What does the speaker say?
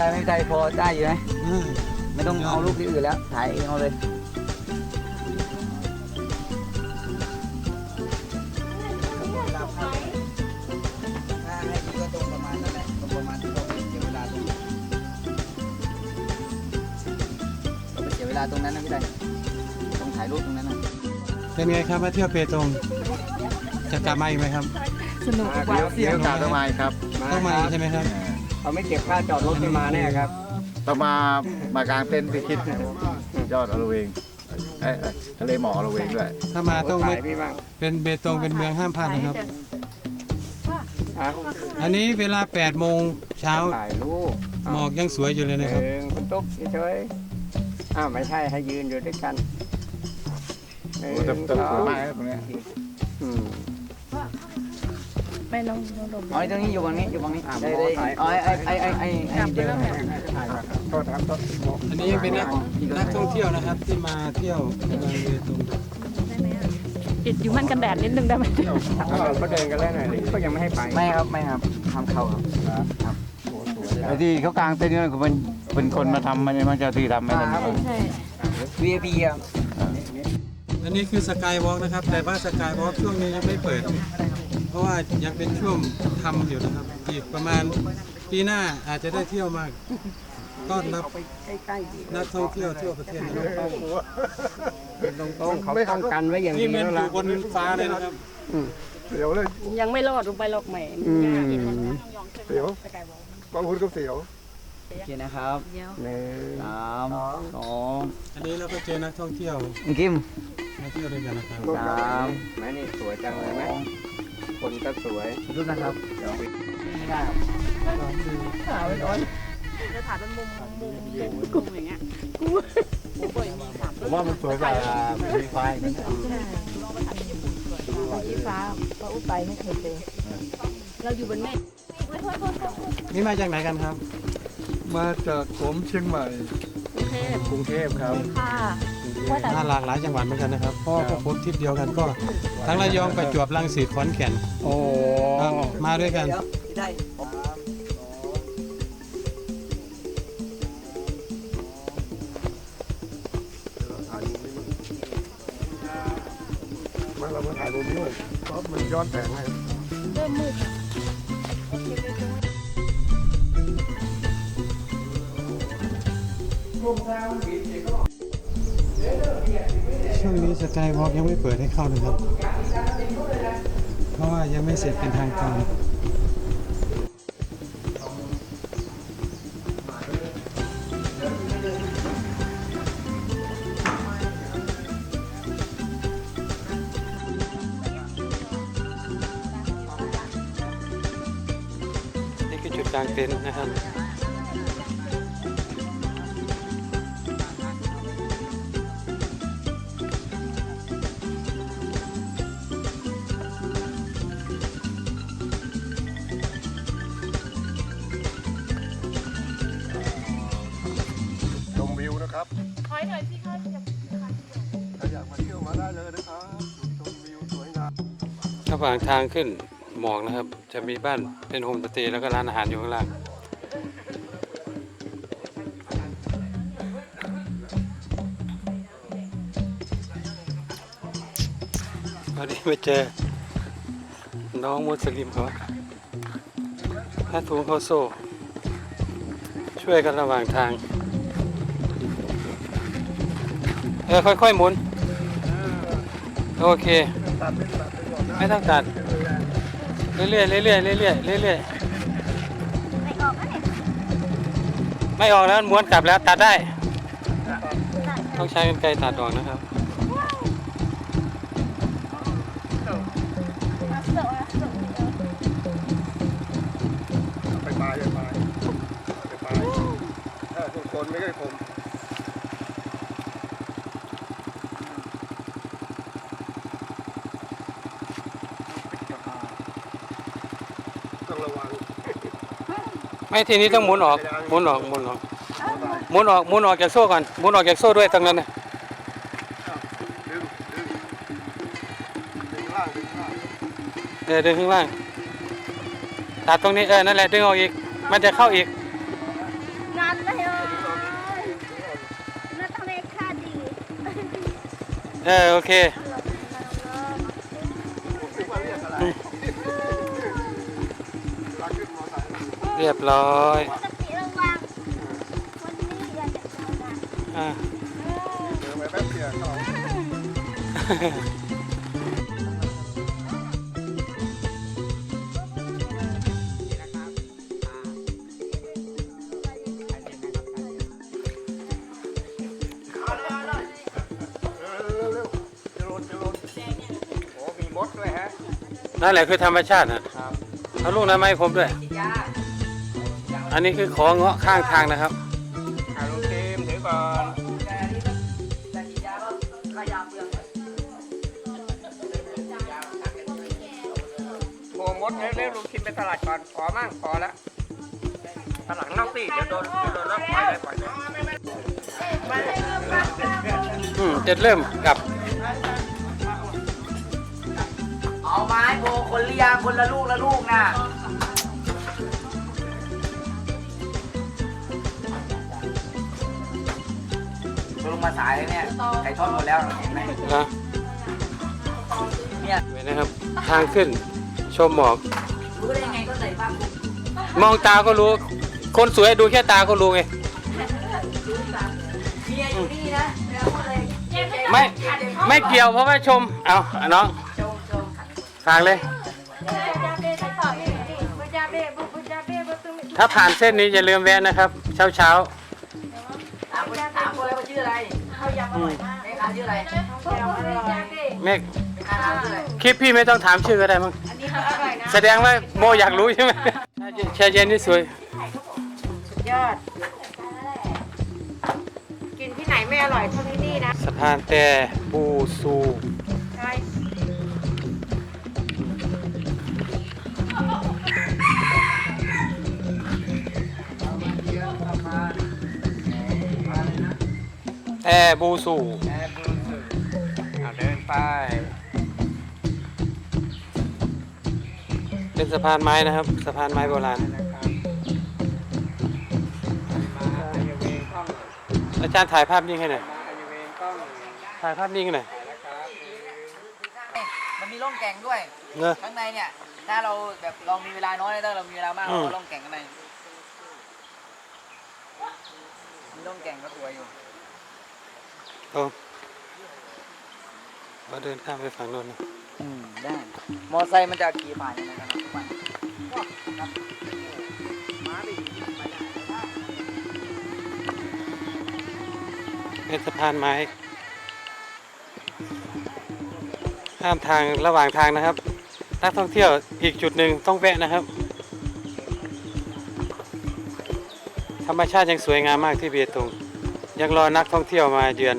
ได้ไหมได้พอได้อยู่ไหมอืมไม่ต้องเอารูปที่อื่นแล้ว ถ่ายเองเอาเลยถ้าให้ดูก็ตรงประมาณนั้นแหละตรงประมาณที่เราไปเสียเวลาตรงเราไปเสียเวลาตรงนั้นนะพี่ไดต้องถ่ายรูปตรงนั้นนะเป็นไงครับมาเที่ยวเปตง จะกลับมาอีกไหมครับ สนุกกว่าเดี๋ยวกาต้องมาอีกครับ ต้องมาอีกใช่ไหมครับ เขาไม่เก็บค่าจอดรถไม่มาแน่ครับ ต้องมามากางเต็นท์ที่คิดยอดอลเวงเอ้ยเอ้ยทะเลหมอกอลเวงด้วย ถ้ามาต้องถ่าไม่ยพี่บ้างเป็นเบตงเป็นเมืองห้ามพลาดนะครับ อะอันนี้เวลา8โมงเช้าถ่ายรูปหมอกยังสวยอยู่เลยหนะครับนึ่งคุณตุ๊กเฉยๆอ้าวไม่ใช่ให้ยืนอยู่ด้วยกันหนึ่งโอ้แต่แต่สสอวยงมากนะตรงเนี้ยอืม ไม่ลองลองลงอ๋อตรงนี้อยู่ฝั่งนี้อยู่ฝั่งนี้อะได้มอได้ถ่ายอ๋อไอ้ไอ้ไอ้ไอ้ไอ้เดียวถ่ายมาโทษครับโทษอันนี้ยังเป็นนักนักท่องเที่ยวนะครับที่มาเที่ยวเมืองเบตงปิดอยู่มันกันแดดนิดนึงได้ไหมอ้าวก็เดินกันแล้วหน่อยก็ยังไม่ให้ไปไม่ครับไม่ครับทำเขาครับไอ้ที่เขากางเต็นท์นี่มันเป็นคนมาทำมันมันเจ้าที่ทำไม่ได้ใช่ VIP ครับอันนี้คือสกายวอล์กนะครับ แต่ว่าสกายวอล์กช่วงนี้ยังไม่เปิด เพราะว่ายังเป็นช่วงทำอยู่นะครับ อีกประมาณปีหน้าอาจจะได้เที่ยวมากต้อนรับนักท่องเที่ยวทั่วประเทศนะครับตรงๆเขาป้องกันไว้อย่างนี่ดีเหมือนแล้วอยู่ล่ะบนฟ้าเลยนะครับยังไม่รอดลงไปหรอกแหมอืมเสียวบางคนก็เสียวโอเคนะครับเดี๋ยวหนึ่งสามสองอันนี้เราก็เจอนักท่องเที่ยวกิมมาเที่ยวด้วยกันนะครับสามแม่นี่สวยจังสเลยไหมอง คนก็สวยรูปนะครับเดี๋ยวไม่ได้ครับจะถ่ายเป็นมุมมุมมุมกลุ่มอย่างเงี้ยผมว่ามันสวยกว่ามีไฟที่ฟ้าเพราะอุไปไม่เคยเจอเราอยู่บนเมฆนี่มาจากไหนกันครับ มาจากผมเชียงใหม่กรุงเทพกรุงเทพครับค่ะว่าแต่ น่าหลากหลายจังหวัดเหมือนกันนะครับเพราะว่าพวกผมทริปเดียวกันก็ ทั้งระยองประจวบรังสิตขอนแก่นโอ้ครับมาด้วยกันเดี๋ยวพี่ได้มาเรามาถ่ายรูปด้วยเพราะมันย้อนแสงให้เริ่มมืด ช่วงนี้สกายวอล์กยังไม่เปิดให้เข้านะครับ เพราะว่ายังไม่เสร็จเป็นทางการนี่คือจุดกลางเต็นท์นะครับ ระหว่างทางขึ้นหมอกนะครับ จะมีบ้านเป็นโฮมสเตย์แล้วก็ร้านอาหารอยู่ข้างล่างพอดีมาเจอ น้องมุสลิมเขาถ้าถุงเขาโซ่ ช่วยกันระหว่างทาง เออค่อยๆหมุน โอเค ไม่ต้องตัดเรื่อยๆเรื่อยๆเรื่อยๆเรื่อยๆไม่ออกแล้วม้วนกลับแล้วตัดได้ต้องใช้กรรไกรตัดออกนะครับไปปลายไปปลายไปปลายถ้าทุกคนไม่ได้ผม ต้องระวังไม่ทีนี้ต้องหมุนออกหมุนออกหมุนออกหมุนออกหมุนออกจากโซ่ก่อนหมุนออกจากโซ่ด้วยตรงนั้นนะดึงดึงดึงล่างดึงล่างเออดึงข้างล่างตัดตรงนี้เออนั่นแหละดึงออกอีก มันจะเข้าอีกงานเลยเอ้ยน่าทำให้ค่าดีเออโอเค เรียบร้อยปกติระวังวันนี้อยากจะทำงานอะเดินไปแป๊บเดียวเขาเร็วๆจะโรนจะโรนโอ้มีมดด้วยฮะนั่นแหละคือธรรมชาตินะเอาลูกน้ำไม้ผมด้วย อันนี้คือของเงาะข้างทางนะครับอาลุงเกมถือก่อนโมมดเร็วๆลุงคินไปตลาดก่อนพอมั่งพอแล้วตลาดนอกสิเดี๋ยวโดนเดี๋ยวโดนแล้วปล่อยเลยปล่อยเลยอืมจะเริ่มกลับ เอาไม้โบคนละอยางคนละลูกละลูกนะ มาสายเลยเนี่ยไก่ทอดหมดแล้วเห็นไหมนะเนี่ยเห็นนะครับ ทางขึ้น ชมหมอก รู้ได้ยังไงก็ใส่ผ้าคลุมมองตาก็รู้ คนสวยดูแค่ตาก็รู้ไง เมียอยู่นี่นะแล้วก็เลยไม่ ไม่เกี่ยวเพราะว่าชม เอาอะน้องชมชมขันฝากเลย ถ้าผ่านเส้นนี้อย่าลืมแวะนะครับ เช้าเช้าถ แม่ค้าชื่ออะไรเมฆแม่ค้าร้านชื่ออะไรคลิปพี่ไม่ต้องถามชื่อก็ได้มั้งแสดงว่าโมอยากรู้ใช่ไหมแช่เย็นนี่สวยยอด กินที่ไหนไม่อร่อยเท่าที่นี่นะ สะพานแต่บูซู แต่บูซูแอร์บลูทูธเอาเดินไป เป็นสะพานไม้นะครับ สะพานไม้โบราณนะครับมาอายุเวงกล้องอาจารย์ถ่ายภาพนิ่งให้หน่อย มาอายุเวงกล้องถ่ายภาพนิ่งหน่อยนะครับมันมีร่องแก่งด้วยเนอะ ข้างในเนี่ย ถ้าเราแบบเรามีเวลาน้อยถ้าเรามีเวลามากอืเราม ก็ล่องแก่งข้างในมีร่องแก่งก็สวยอยู่ โอ้มาเดินข้ามไปฝั่งโน้นนะอืมได้ มอไซค์มันจะขี่ผ่านยังไงกันทุกวันเป็นสะพานไม้ข้ามทางระหว่างทางนะครับ นักท่องเที่ยวอีกจุดหนึ่งต้องแวะนะครับ ธรรมชาติยังสวยงามมากที่เบียตงยังรอนักท่องเที่ยวมาเยือน